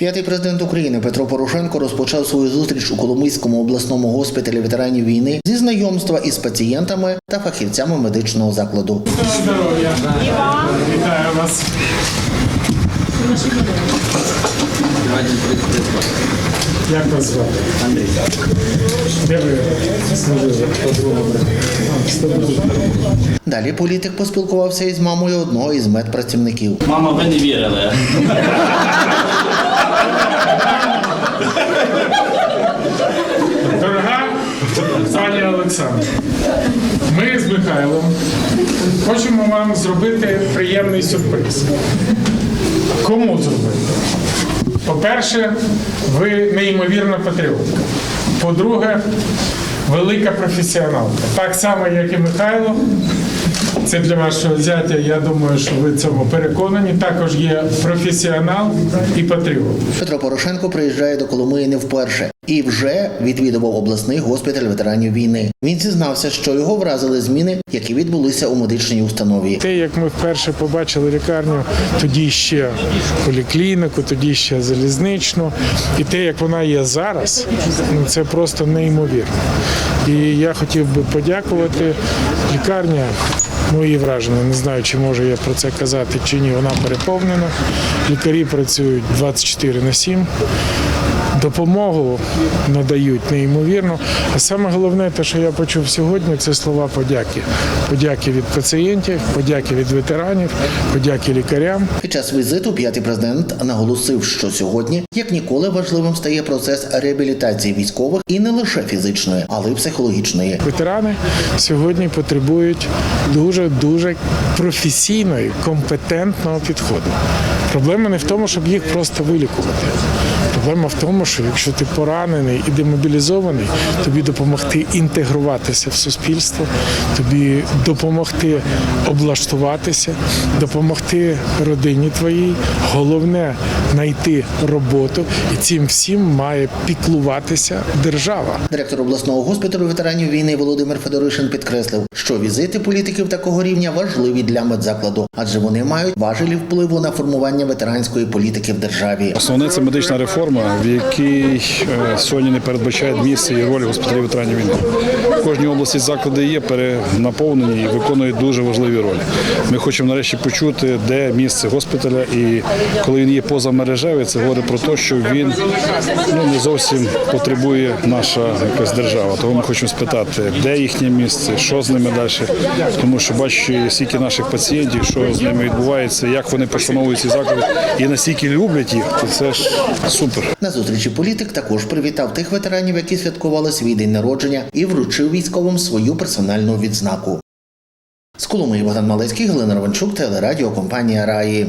П'ятий президент України Петро Порошенко розпочав свою зустріч у Коломийському обласному госпіталі ветеранів війни зі знайомства із пацієнтами та фахівцями медичного закладу. Здоров'я. Вітаю вас. Як вас звати? Андрій. Де ви служили? Служили. Далі політик поспілкувався із мамою одного із медпрацівників. Мама, ви не вірили. Пані Олександра, ми з Михайлом хочемо вам зробити приємний сюрприз. Кому зробити? По-перше, ви неймовірна патріотка. По-друге, велика професіоналка. Так само, як і Михайло. Це для вашого зятя, я думаю, що ви цьому переконані. Також є професіонал і патріот. Петро Порошенко приїжджає до Коломиї не вперше і вже відвідував обласний госпіталь ветеранів війни. Він зізнався, що його вразили зміни, які відбулися у медичній установі. Те, як ми вперше побачили лікарню, тоді ще поліклініку, тоді ще залізничну, і те, як вона є зараз, ну це просто неймовірно. І я хотів би подякувати лікарня. Мої враження, не знаю, чи можу я про це казати чи ні. Вона переповнена. Лікарі працюють 24 на 7. Допомогу надають неймовірно. А саме головне, те, що я почув сьогодні, це слова подяки. Подяки від пацієнтів, подяки від ветеранів, подяки лікарям. Під час візиту п'ятий президент наголосив, що сьогодні, як ніколи, важливим стає процес реабілітації військових і не лише фізичної, але й психологічної. Ветерани сьогодні потребують дуже дуже професійної, компетентного підходу. Проблема не в тому, щоб їх просто вилікувати. Проблема в тому, що якщо ти поранений і демобілізований, тобі допомогти інтегруватися в суспільство, тобі допомогти облаштуватися, допомогти родині твоїй. Головне знайти роботу, і цим всім має піклуватися держава. Директор обласного госпіталю ветеранів війни Володимир Федоришин підкреслив, що візити політиків такого рівня важливі для медзакладу, адже вони мають важелі впливу на формування ветеранської політики в державі. Основне це медична реформа, в якій е, сьогодні не передбачає місце і роль госпіталів ветеранів війни. В кожній області заклади є перенаповнені і виконують дуже важливі ролі. Ми хочемо нарешті почути, де місце госпіталя, і коли він є позамережевий, це говорить про те, що він ну, не зовсім потребує наша якась держава. Тому ми хочемо спитати, де їхнє місце, що з ними далі. Тому що бачу, скільки наших пацієнтів, що з ними відбувається, як вони постановують ці заклади і наскільки люблять їх, то це ж супер. На зустрічі політик також привітав тих ветеранів, які святкували свій день народження, і вручив військовим свою персональну відзнаку. З Коломиї Богдан Малецький, Галина Ровенчук, телерадіокомпанія Раї.